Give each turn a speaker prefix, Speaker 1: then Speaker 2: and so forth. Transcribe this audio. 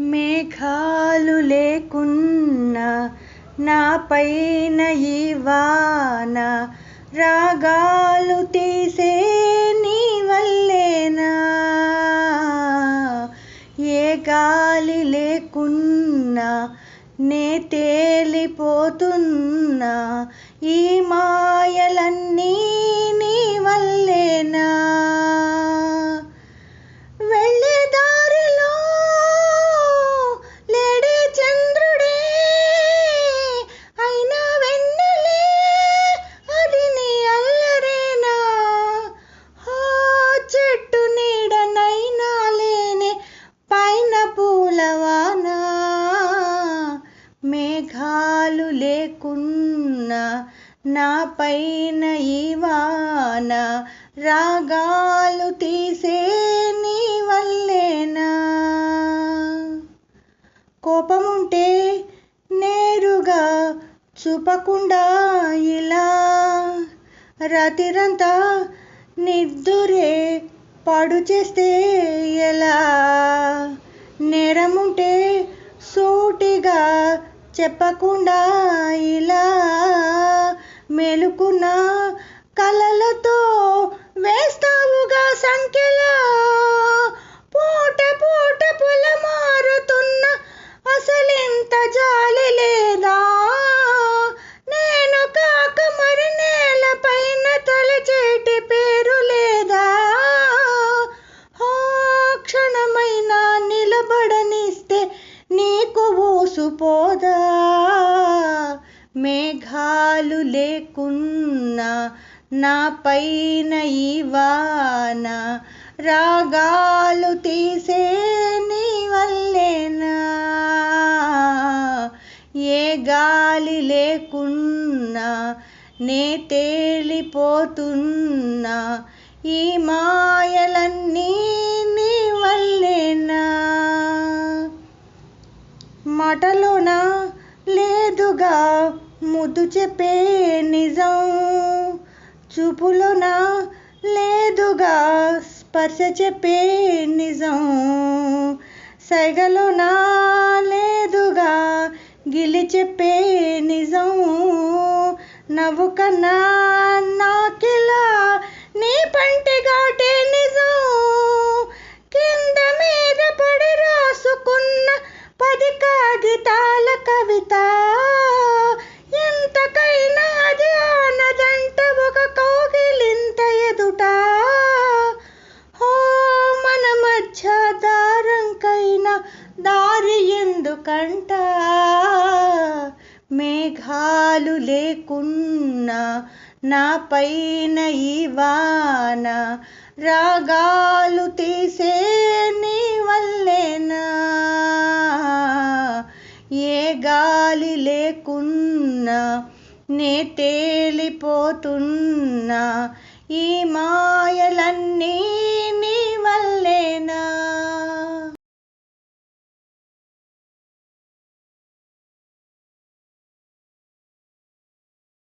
Speaker 1: మేఘాలు లేకున్నా నాపైన ఈ వాన రాగాలు తీసే నీ వల్లేనా? ఏ గాలి లేకున్నా నే తేలిపోతున్నా ఈ మాయలన్నీ నా పైన ఇవాన రాగాలు తీసే నీ వల్లేనా? కోపముంటే నేరుగా చూపకుండా ఇలా రాత్రిరంతా నిద్దురే పాడు చేస్తే ఎలా? నేరముంటే సూటిగా చెప్పకుండా ఇలా మెలుకున్న కలలతో వేస్తావుగా సంఖ్యలా. పూట పూట పొల మారుతున్న అసలింత జాలి లేదా? నేను కాక మరి నేలపైన తలచేటి పేరు లేదా? ఆ క్షణమైనా నిలబడనిస్తే నీకు ఊసుపోదా మేఘాలు లేకున్నా నా పైన ఈ రాగాలు తీసే నీ వల్లేనా? ఏ గాలి లేకున్నా నే తేలిపోతున్నా ఈ మాయలన్నీ నీ వల్లేనా? మాటలోనా? లేదుగా ముద్దు చెప్పే నిజం చూపులో నా లేదుగా స్పర్శ చెప్పే నిజం సైగలో నా లేదుగా గిలి చెప్పే నిజం నవ్వు కన్నా నాకిలా నీ పంటి గాటి కంట మేఘాలు లేకున్నా నా పైన ఈ వాన రాగాలు తీసే నీ వల్లేనా? ఏ గాలి లేకున్నా నే తేలిపోతున్నా ఈ మాయలన్నీ